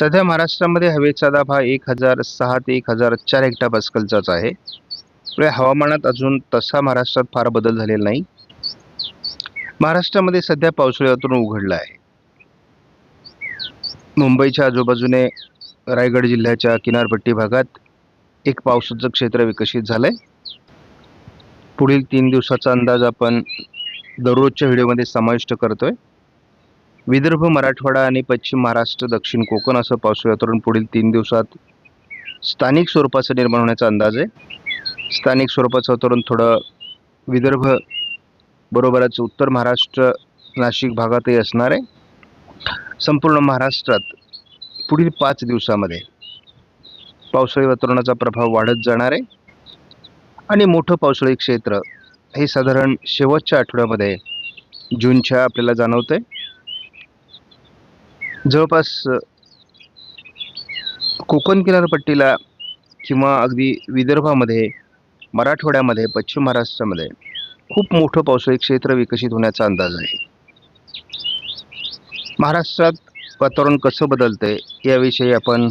सध्या महाराष्ट्रामध्ये हवेचा दाब हा एक हजार सहा ते एक हजार चार हेक्टा पास्कलचाच आहे. त्यामुळे हवामानात अजून तसा महाराष्ट्रात फार बदल झालेला नाही. महाराष्ट्रामध्ये सध्या पावसाळी वातावरण उघडलं आहे. मुंबईच्या आजूबाजूने रायगड जिल्ह्याच्या किनारपट्टी भागात एक पावसाचं क्षेत्र विकसित झालं आहे पुढील तीन दिवसाचा अंदाज आपण दररोजच्या व्हिडिओमध्ये समाविष्ट करतो आहे विदर्भ मराठवाडा आणि पश्चिम महाराष्ट्र दक्षिण कोकण असं पावसाळी वातावरण पुढील तीन दिवसात स्थानिक स्वरूपाचं निर्माण होण्याचा अंदाज आहे. स्थानिक स्वरूपाचं वातावरण थोडं विदर्भ बरोबरच उत्तर महाराष्ट्र नाशिक भागातही असणार आहे. संपूर्ण महाराष्ट्रात पुढील पाच दिवसामध्ये पावसाळी वातावरणाचा प्रभाव वाढत जाणार आहे. आणि मोठं पावसाळी क्षेत्र हे साधारण शेवटच्या आठवड्यामध्ये जूनच्या आपल्याला जाणवतं आहे जवळपास कोकण किनारपट्टीला किंवा अगदी विदर्भामध्ये मराठवाड्यामध्ये पश्चिम महाराष्ट्रामध्ये खूप मोठं पावसाळी क्षेत्र विकसित होण्याचा अंदाज आहे. महाराष्ट्रात वातावरण कसं बदलतंय याविषयी आपण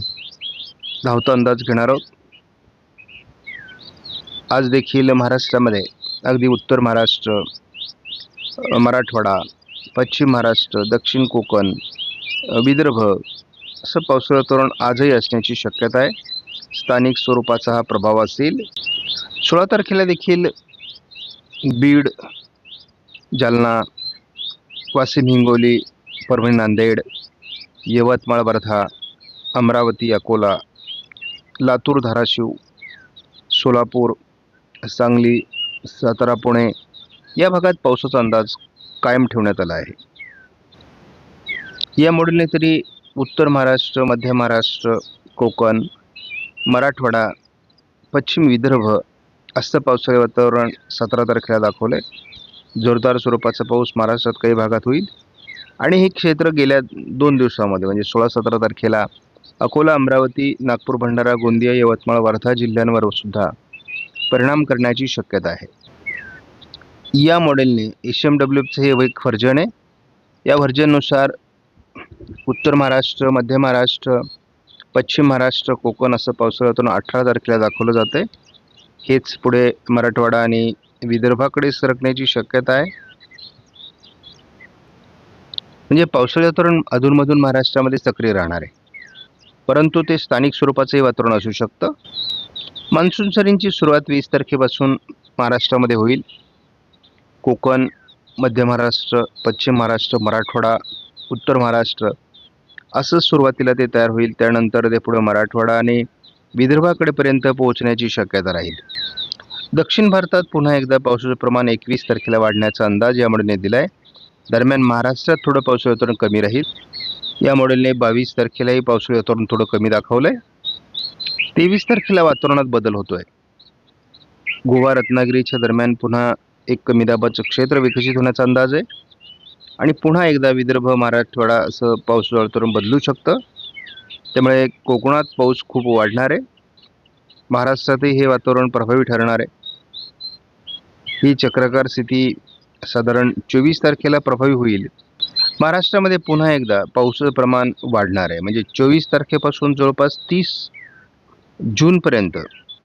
धावता अंदाज घेणार आहोत. आज देखील महाराष्ट्रामध्ये अगदी उत्तर महाराष्ट्र मराठवाडा पश्चिम महाराष्ट्र दक्षिण कोकण विदर्भ असं पावसाळं तोरण आजही असण्याची शक्यता आहे. स्थानिक स्वरूपाचा हा प्रभाव असेल. सोळा तारखेला देखील बीड जालना वाशिम हिंगोली परभणी नांदेड यवतमाळ वर्धा अमरावती अकोला लातूर धाराशिव सोलापूर सांगली सातारा पुणे या भागात पावसाचा अंदाज कायम ठेवण्यात आला आहे. या मॉडेलने तरी उत्तर महाराष्ट्र मध्य महाराष्ट्र कोकण मराठवाडा पश्चिम विदर्भ असं पावसाळी वातावरण सतरा तारखेला दाखवलं आहे जोरदार स्वरूपाचा पाऊस महाराष्ट्रात काही भागात होईल. आणि हे क्षेत्र गेल्या दोन दिवसामध्ये म्हणजे सोळा सतरा तारखेला अकोला अमरावती नागपूर भंडारा गोंदिया यवतमाळ वर्धा जिल्ह्यांवर सुद्धा परिणाम करण्याची शक्यता आहे. या मॉडेलने एच एम डब्ल्यूचं हे एक व्हर्जन आहे. या व्हर्जननुसार उत्तर महाराष्ट्र मध्य महाराष्ट्र पश्चिम महाराष्ट्र कोकण असं पावसाळ्यातून अठरा तारखेला दाखवलं जातं आहे हेच पुढे मराठवाडा आणि विदर्भाकडे सरकण्याची शक्यता आहे. म्हणजे पावसाळी वातावरण अधूनमधून महाराष्ट्रामध्ये सक्रिय राहणार आहे. परंतु ते स्थानिक स्वरूपाचंही वातावरण असू शकतं. मान्सून सरींची सुरुवात वीस तारखेपासून महाराष्ट्रामध्ये होईल. कोकण मध्य महाराष्ट्र पश्चिम महाराष्ट्र मराठवाडा उत्तर महाराष्ट्र असं सुरुवातीला ते तयार होईल त्यानंतर ते पुढे मराठवाडा आणि विदर्भाकडेपर्यंत पोहोचण्याची शक्यता राहील. दक्षिण भारतात पुन्हा एकदा पावसाचं प्रमाण एकवीस तारखेला वाढण्याचा अंदाज या मॉडेलने दिला आहे दरम्यान महाराष्ट्रात थोडं पावसाळी वातावरण कमी राहील. या मॉडेलने बावीस तारखेलाही पावसाळी वातावरण थोडं कमी दाखवलं आहे तेवीस तारखेला वातावरणात बदल होतो आहे गोवा रत्नागिरीच्या दरम्यान पुन्हा एक कमी दाबाचं क्षेत्र विकसित होण्याचा अंदाज आहे. आणि पुन्हा एकदा विदर्भ मराठवाडा असं पाऊस वातावरण बदलू शकतं. त्यामुळे कोकणात पाऊस खूप वाढणार आहे. महाराष्ट्रातही हे वातावरण प्रभावी ठरणार आहे. ही चक्राकार स्थिती साधारण चोवीस तारखेला प्रभावी होईल. महाराष्ट्रामध्ये पुन्हा एकदा पावसाचं प्रमाण वाढणार आहे. म्हणजे चोवीस तारखेपासून जवळपास तीस जूनपर्यंत